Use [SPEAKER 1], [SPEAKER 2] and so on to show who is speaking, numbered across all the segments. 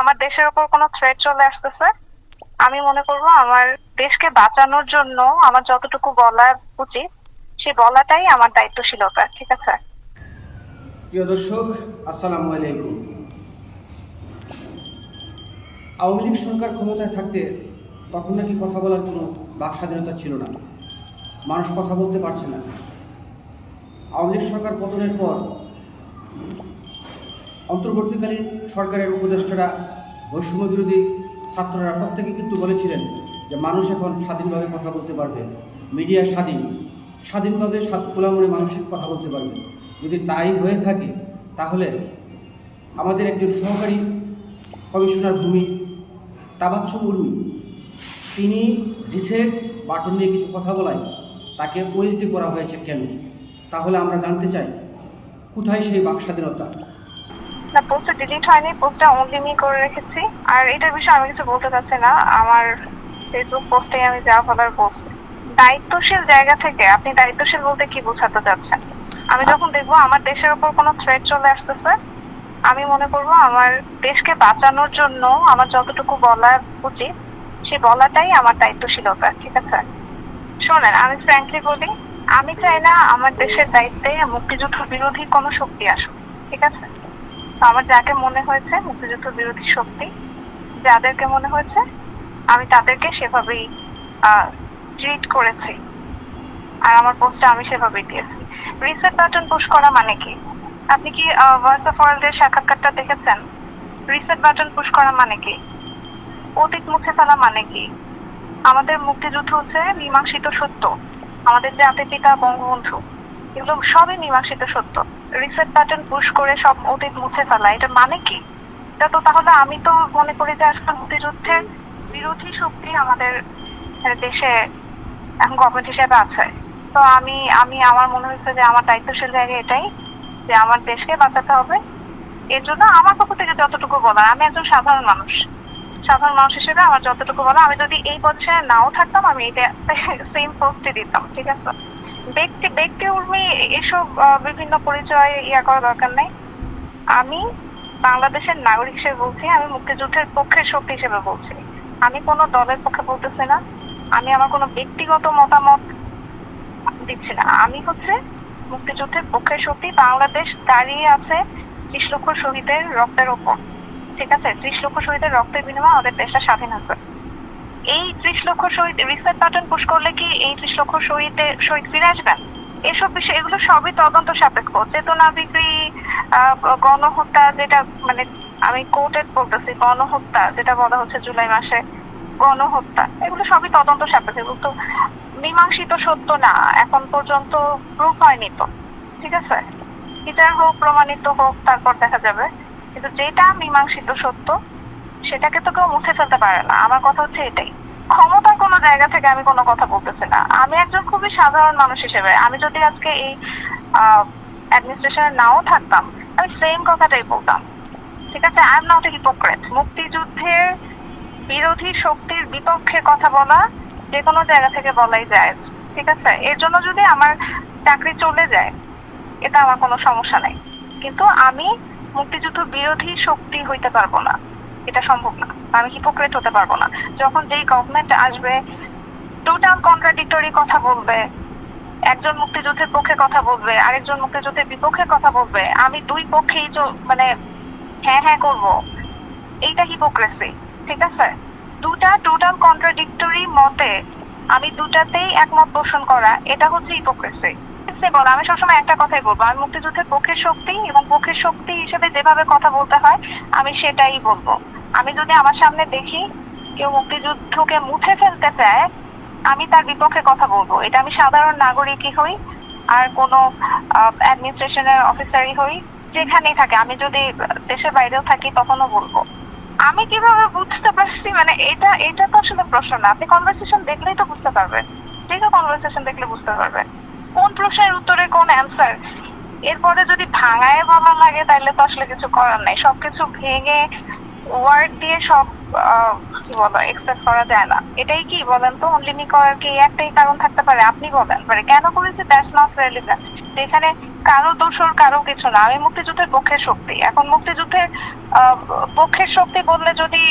[SPEAKER 1] আমার দেশের উপর কোনো থ্রেট চলে আসতেছে। আমি মনে করব আমার দেশকে বাঁচানোর জন্য আমার যতটুকু বলা উচিত, সে বলাটাই আমার দায়িত্বশীলতা, ঠিক আছে?
[SPEAKER 2] প্রিয় দর্শক, আসসালামু আলাইকুম। আওয়ামী লীগ সরকার ক্ষমতায় থাকতে তখন নাকি কথা বলার কোনো বাক স্বাধীনতা ছিল না। মানুষ কথা বলতে পারছে না। আওয়ামী লীগ সরকার পতনের পর অন্তর্বর্তীকালীন সরকারের উপদেষ্টারা বৈষম্য বিরোধী ছাত্ররা প্রত্যেকে কিন্তু বলেছিলেন যে মানুষ এখন স্বাধীনভাবে কথা বলতে পারবে। মিডিয়া স্বাধীন। স্বাধীনভাবে খোলামনে মানসিক কথা বলতে পারবে। যদি তাই হয়ে থাকে, তাহলে আমাদের একজন সহকারী কমিশনার ভূমি তাবাচ্ছ মুর্মু, তিনি রিসেট বাটন নিয়ে কিছু কথা বলায়। তাকে ওএসডি করা হয়েছে কেন? তাহলে আমরা জানতে চাই, কোথায় সেই বাক স্বাধীনতা
[SPEAKER 1] না পোস্টটা ডিলিট হয়নি পোস্টটা অনলি মি করে রেখেছি। আর এটার বিষয়ে আমি কিছু বলতে চাচ্ছি না। আমার ফেসবুক পোস্টে আমি যা বলার বলছি দায়িত্বশীল জায়গা থেকে আপনি দায়িত্বশীল বলতে কি বোঝাতে চাচ্ছেন? আমি যখন দেখব আমার দেশের উপর কোনো থ্রেট চলে আসতেছে আমি মনে করব আমার দেশকে বাঁচানোর জন্য আমার যতটুকু বলা উচিত সে বলাটাই আমার দায়িত্বশীলতা ঠিক আছে? শোনেন আমি ফ্র্যাঙ্কলি বলি আমি চাই না আমার দেশের দায়িত্বে মুক্তিযুদ্ধ বিরোধী কোনো শক্তি আসুক ঠিক আছে? আমার যাকে মনে হয়েছে, মুক্তিযুদ্ধ বিরোধী শক্তি, যাদেরকে মনে হয়েছে, আমি তাদেরকে সেভাবেই ট্রিট করেছি। আর আমার পোস্টটা আমি সেভাবেই দিয়েছি। রিসেট বাটন পুশ করা মানে কি? আপনি কি ভয়েস অফ ওয়ার্ল্ডের সাক্ষাৎকারটা দেখেছেন? রিসেট বাটন পুশ করা মানে কি? অতীত মুছে ফেলা মানে কি? আমাদের মুক্তিযুদ্ধ হচ্ছে মীমাংসিত সত্য। আমাদের জাতির পিতা, বঙ্গবন্ধু, এগুলো সবই মীমাংসিত সত্য। রিসেট বাটন পুশ করে সব অতীত মুছে ফেলা। এটা মানে কি? এটা তো তাহলে আমি তো মনে করি যে আজকাল মুক্তিযুদ্ধের বিরোধী শক্তি আমাদের দেশে এখন গভর্নমেন্ট হিসেবে আছে। তো আমি আমি, আমার মনে হচ্ছে যে আমার দায়িত্বশীল জায়গা এটাই, যে আমার দেশকে বাঁচাতে হবে। এর জন্য আমার পক্ষ থেকে যতটুকু বলার, আমি একজন সাধারণ মানুষ। সাধারণ মানুষ হিসেবে আমার যতটুকু বলা আমি যদি এই পজিশনে নাও থাকতাম, আমি এটা সেম পোস্টে দিতাম, ঠিক আছে? ব্যক্তি ব্যক্তি উর্মি এসব বিভিন্ন পরিচয় ইয়া করা দরকার নেই। আমি বাংলাদেশের নাগরিক হিসেবে বলছি, আমি মুক্তিযুদ্ধের পক্ষের শক্তি হিসেবে বলছি। আমি কোনো দলের পক্ষে বলতেছি না। আমি আমার কোনো ব্যক্তিগত মতামত দিচ্ছি না। আমি হচ্ছে মুক্তিযুদ্ধের পক্ষের শক্তি। বাংলাদেশ দাঁড়িয়ে আছে ত্রিশ লক্ষ শহীদের রক্তের ওপর। ঠিক আছে? ত্রিশ লক্ষ শহীদের রক্তের বিনিময়ে আমাদের দেশটা স্বাধীন হয়েছে। এই ত্রিশ লক্ষ শহীদ, রিসেট বাটন পুশ করলে কি এই ত্রিশ লক্ষ শহীদের শহীদ ফিরে আসবেন এসব বিষয়, এগুলো সবই তদন্ত সাপেক্ষ। চেতনা বিক্রি গণহত্যা যেটা মানে আমি কোর্টেড বলতেছি, গণহত্যা যেটা বলা হচ্ছে জুলাই মাসে, গণহত্যা, এগুলো সবই তদন্ত সাপেক্ষ। এগুলো তো মীমাংসিত সত্য না, এখন পর্যন্ত প্রুফ হয়নি তো। ঠিক আছে? বিচার হোক, প্রমাণিত হোক, তারপর দেখা যাবে। কিন্তু যেটা মীমাংসিত সত্য, সেটাকে তো কেউ মুছে ফেলতে পারে না। আমার কথা হচ্ছে এটাই। ক্ষমতার কোনো জায়গা থেকে আমি কোনো কথা বলতেছি না। আমি একজন খুবই সাধারণ মানুষ হিসেবে। আমি যদি আজকে এই অ্যাডমিনিস্ট্রেশনে নাও থাকতাম, আমি সেম কথাটাই বলতাম। ঠিক আছে? I am not a hypocrite মুক্তিযুদ্ধের বিরোধী শক্তির বিপক্ষে কথা বলা যে কোনো জায়গা থেকে বলাই যায়। ঠিক আছে? এর জন্য যদি আমার চাকরি চলে যায় এটা আমার কোনো সমস্যা নেই। কিন্তু আমি মুক্তিযুদ্ধ বিরোধী শক্তি হইতে পারব না। এটা সম্ভব না। আমি হিপোক্রেট হতে পারব না। যখন যেই গভর্নমেন্ট আসবে টোটাল কন্ট্রাডিক্টরি কথা বলবে, একজন মুক্তিযুদ্ধের পক্ষে কথা বলবে, আরেকজন মুক্তিযুদ্ধের বিপক্ষে কথা বলবে, আমি দুই পক্ষেই মানে হ্যাঁ হ্যাঁ করব। এইটা হিপোক্রেসি ঠিক আছে? দুটা টোটাল কন্ট্রাডিক্টরি মতে আমি দুটাতেই একমত পোষণ করা, এটা হচ্ছে হিপোক্রেসি বল, আমি সবসময় একটা কথাই বলব আমি মুক্তিযুদ্ধের পক্ষের শক্তি এবং পক্ষের শক্তি হিসেবে যেভাবে কথা বলতে হয়, আমি সেটাই বলব। আমি যদি আমার সামনে দেখি কেউ মুক্তিযুদ্ধকে মুছে ফেলতে চায়, আমি তার বিপক্ষে কথা বলব। এটা আমি সাধারণ নাগরিকই হই, আর কোনো অ্যাডমিনিস্ট্রেশনের অফিসারই হই, যেখানেই থাকে। আমি যদি দেশের বাইরেও থাকি, তখনও বলব। আমি কীভাবে বুঝতে পারছি? মানে এটা এটা তো আসলে প্রশ্ন না। আপনি কনভারসেশন দেখলেই তো বুঝতে পারবেন। যে কোনো কনভারসেশন দেখলে বুঝতে পারবেন প্রশ্নের উত্তরে কোন অ্যান্সার এরপরে যদি ভাঙায় ভালো লাগে, তাহলে তো আসলে কিছু করার নাই। সবকিছু ভেঙে ওয়ার্ড দিয়ে সব কি বলো এক্সপ্রেস করা যায় না। এটাই কি বলেন তো? অনলিমি করার কি একটাই কারণ থাকতে পারে? আপনি বলেন। মানে কেন করেছে? দ্যাটস নট রেলিভেন্ট যে এখানে কারও দোষর কারও কিছু না। আমি মুক্তিযুদ্ধের পক্ষের শক্তি। এখন মুক্তিযুদ্ধের পক্ষের শক্তি বললে যদি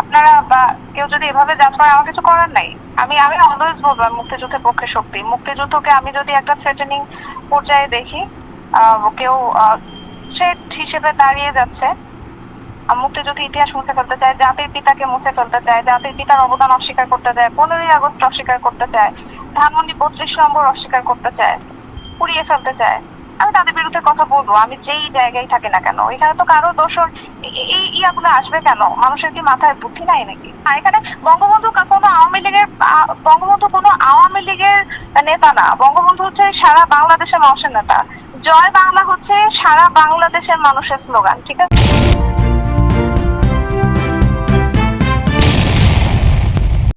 [SPEAKER 1] আপনারা বা কেউ যদি এভাবে করে আমার কিছু করার নাই আমি আমি অলওয়েজ বলব মুক্তিযুদ্ধের পক্ষে শক্তি। মুক্তিযুদ্ধকে আমি যদি একটা থ্রেটেনিং পর্যায়ে দেখি কেউ থ্রেট হিসেবে দাঁড়িয়ে যাচ্ছে মুক্তিযুদ্ধ ইতিহাস মুছে ফেলতে চায়, জাতির পিতাকে মুছে ফেলতে চায়, জাতির পিতার অবদান অস্বীকার করতে চায়, পনেরোই আগস্ট অস্বীকার করতে চায়, ধানমন্ডি বত্রিশ নম্বর অস্বীকার করতে চায়, পুড়িয়ে ফেলতে চায়। আমি তাদের বিরুদ্ধে কথা বলব, আমি যেই জায়গায় থাকি না কেন? এখানে তো কারও দোষর এই- ইয়াগুলো আসবে কেন? মানুষের কি মাথায় বুদ্ধি নাই নাকি? এখানে বঙ্গবন্ধু কোনো আওয়ামী লীগের বঙ্গবন্ধু কোনো আওয়ামী লীগের নেতা না। বঙ্গবন্ধু হচ্ছে সারা বাংলাদেশের মানুষের নেতা। জয় বাংলা হচ্ছে সারা বাংলাদেশের মানুষের স্লোগান, ঠিক আছে?